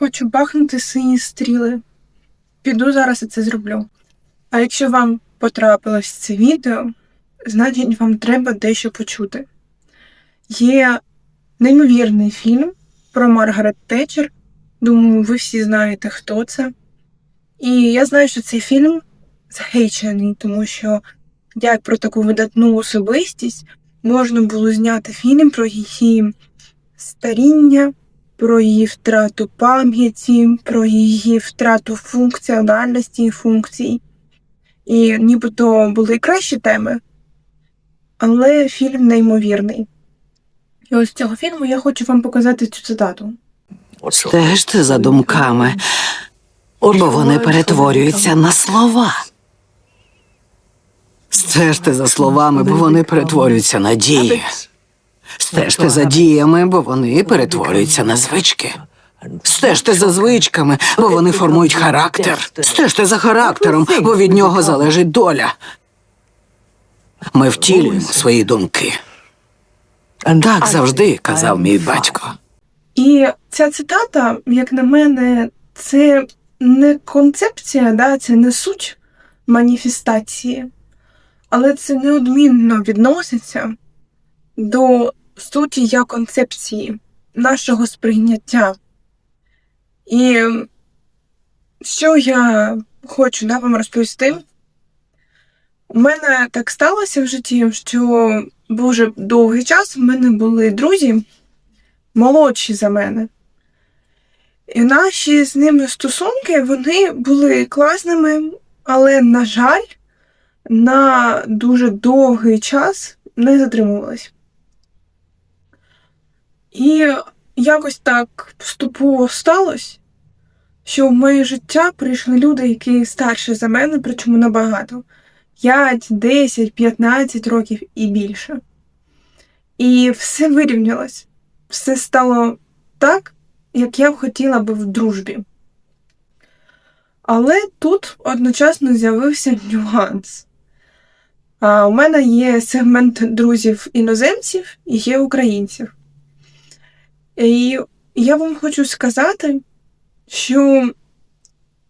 хочу бахнути сині стріли. Піду зараз і це зроблю. А якщо вам потрапилось це відео, значить вам треба дещо почути. Є неймовірний фільм про Маргарет Тетчер. Думаю, ви всі знаєте, хто це. І я знаю, що цей фільм згейчений, тому що як про таку видатну особистість можна було зняти фільм про її старіння, про її втрату пам'яті, про її втрату функціональності і функцій. І нібито були кращі теми, але фільм неймовірний. І ось з цього фільму я хочу вам показати цю цитату. Стежте за думками, бо вони перетворюються на слова. Стежте за словами, бо вони перетворюються на дії. Стежте за діями, бо вони перетворюються на звички. Стежте за звичками, бо вони формують характер. Стежте за характером, бо від нього залежить доля. Ми втілюємо свої думки. Так завжди казав мій батько. І ця цитата, як на мене, це не концепція, да, це не суть маніфестації, але це неодмінно відноситься до суті як концепції нашого сприйняття. І що я хочу да, вам розповісти? У мене так сталося в житті, що дуже довгий час в мене були друзі молодші за мене. І наші з ними стосунки вони були класними, але, на жаль, на дуже довгий час не затримувалась. І якось так поступово сталося, що в моє життя прийшли люди, які старші за мене, причому набагато 5, 10, 15 років і більше. І все вирівнялось. Все стало так, як я б хотіла би в дружбі. Але тут одночасно з'явився нюанс. А, у мене є сегмент друзів іноземців і є українців. І я вам хочу сказати, що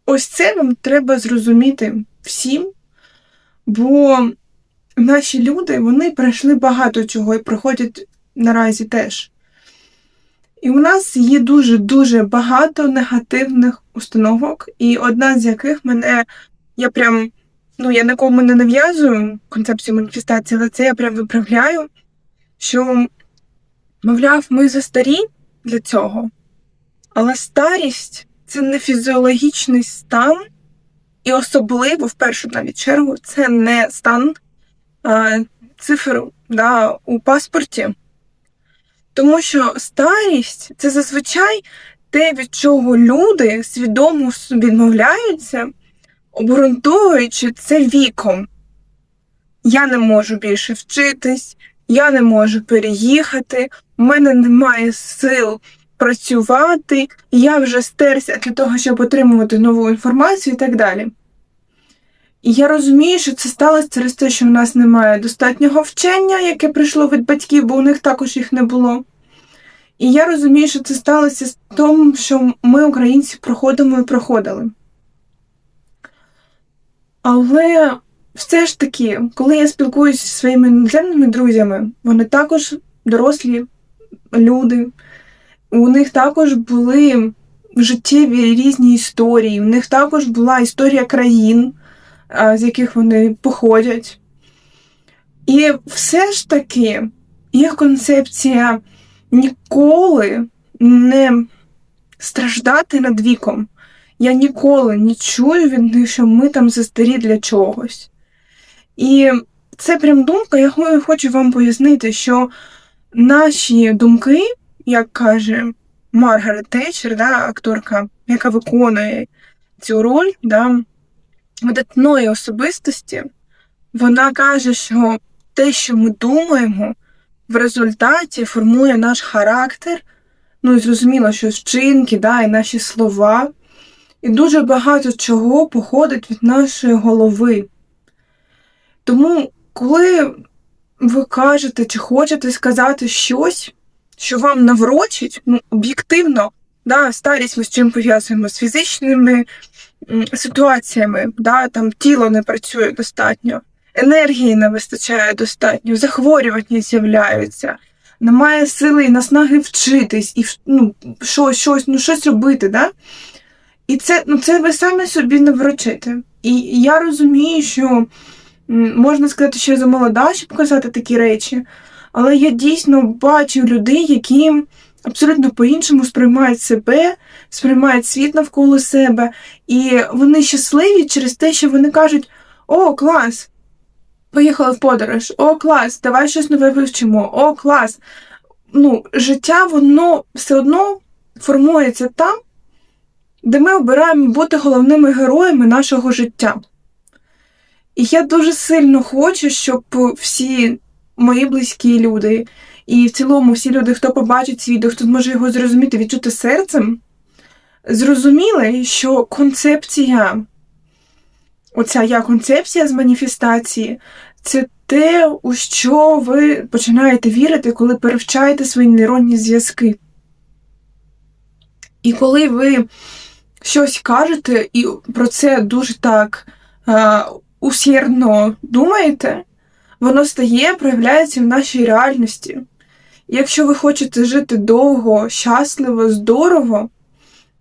ось це вам треба зрозуміти всім, бо наші люди вони пройшли багато чого і проходять наразі теж. І у нас є дуже-дуже багато негативних установок, і одна з яких мене я прям, ну я нікому не нав'язую концепцію маніфестації, але це я прям виправляю, що, мовляв, ми застарі для цього. Але старість це не фізіологічний стан, і особливо, в першу навіть чергу, це не стан а, цифр да, у паспорті. Тому що старість це зазвичай те, від чого люди свідомо відмовляються, обґрунтовуючи це віком. Я не можу більше вчитись, я не можу переїхати, у мене немає сил працювати, я вже стерся для того, щоб отримувати нову інформацію і так далі. І я розумію, що це сталося через те, що в нас немає достатнього вчення, яке прийшло від батьків, бо у них також їх не було. І я розумію, що це сталося з тому, що ми, українці, проходимо і проходили. Але все ж таки, коли я спілкуюся зі своїми іноземними друзями, вони також дорослі люди, у них також були життєві різні історії, у них також була історія країн, з яких вони походять. І все ж таки їх концепція ніколи не страждати над віком. Я ніколи не чую від них, що ми там застарі для чогось. І це прям думка, я хочу вам пояснити, що наші думки, як каже Маргарет Тетчер, да, акторка, яка виконує цю роль да, видатної особистості, вона каже, що те, що ми думаємо, в результаті формує наш характер. Ну і зрозуміло, що вчинки, да, і наші слова. І дуже багато чого походить від нашої голови. Тому, коли ви кажете чи хочете сказати щось, що вам наврочить, ну, об'єктивно, Да, старість ми з чим пов'язуємо з фізичними ситуаціями, да, там тіло не працює достатньо, енергії не вистачає достатньо, захворювання з'являються, немає сили і наснаги вчитись і ну, щось, щось, ну, щось робити. Да? І це, ну, це ви самі собі не вручите. І я розумію, що можна сказати, що я замолода, щоб казати такі речі, але я дійсно бачу людей, які абсолютно по-іншому сприймають себе, сприймають світ навколо себе, і вони щасливі через те, що вони кажуть: О, клас! Поїхали в подорож, о, клас, давай щось нове вивчимо, о, клас. Ну, життя, воно все одно формується там, де ми обираємо бути головними героями нашого життя. І я дуже сильно хочу, щоб всі мої близькі люди, і в цілому всі люди, хто побачить відео, хто зможе його зрозуміти, відчути серцем, зрозуміли, що концепція, оця я концепція з маніфестації, це те, у що ви починаєте вірити, коли перевчаєте свої нейронні зв'язки. І коли ви щось кажете і про це дуже так усердно думаєте, воно стає, проявляється в нашій реальності. Якщо ви хочете жити довго, щасливо, здорово,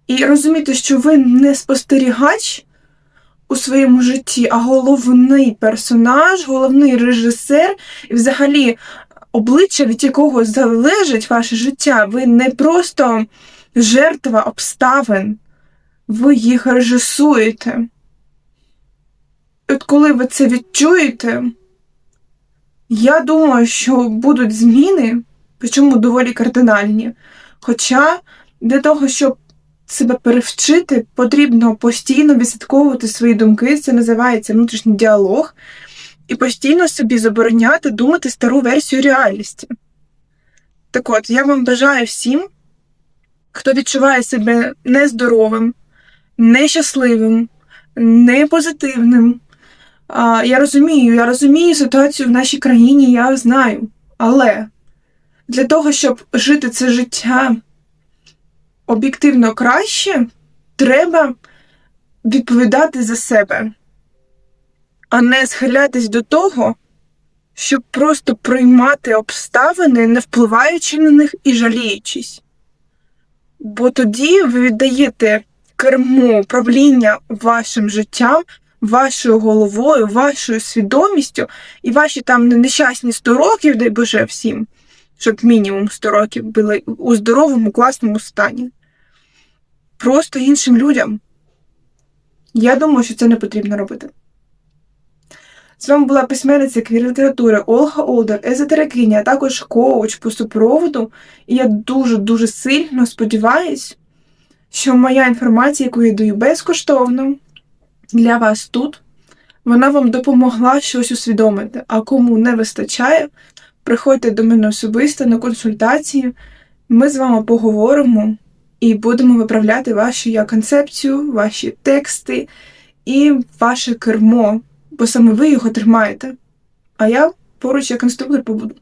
і розуміти, що ви не спостерігач у своєму житті, а головний персонаж, головний режисер, і взагалі обличчя, від якого залежить ваше життя, ви не просто жертва обставин, ви їх режисуєте. От коли ви це відчуєте, я думаю, що будуть зміни, причому доволі кардинальні. Хоча для того, щоб себе перевчити, потрібно постійно відслідковувати свої думки, це називається внутрішній діалог, і постійно собі забороняти думати стару версію реальності. Так от, я вам бажаю всім, хто відчуває себе нездоровим, нещасливим, непозитивним. А, я розумію, я розумію ситуацію в нашій країні, я знаю. Але для того, щоб жити це життя об'єктивно краще, треба відповідати за себе, а не схилятись до того, щоб просто приймати обставини, не впливаючи на них і жаліючись. Бо тоді ви віддаєте керму управління вашим життям, вашою головою, вашою свідомістю і ваші там нещасні 100 років, дай Боже всім, щоб мінімум 100 років були у здоровому, класному стані. Просто іншим людям. Я думаю, що це не потрібно робити. З вами була письменниця квір-літератури Ольга Олдер, езотерикиня, а також коуч по супроводу. І я дуже-дуже сильно сподіваюсь, що моя інформація, яку я даю безкоштовно для вас тут, вона вам допомогла щось усвідомити. А кому не вистачає, приходьте до мене особисто на консультацію. Ми з вами поговоримо і будемо виправляти вашу я концепцію, ваші тексти і ваше кермо, бо саме ви його тримаєте. А я поруч як інструктор побуду.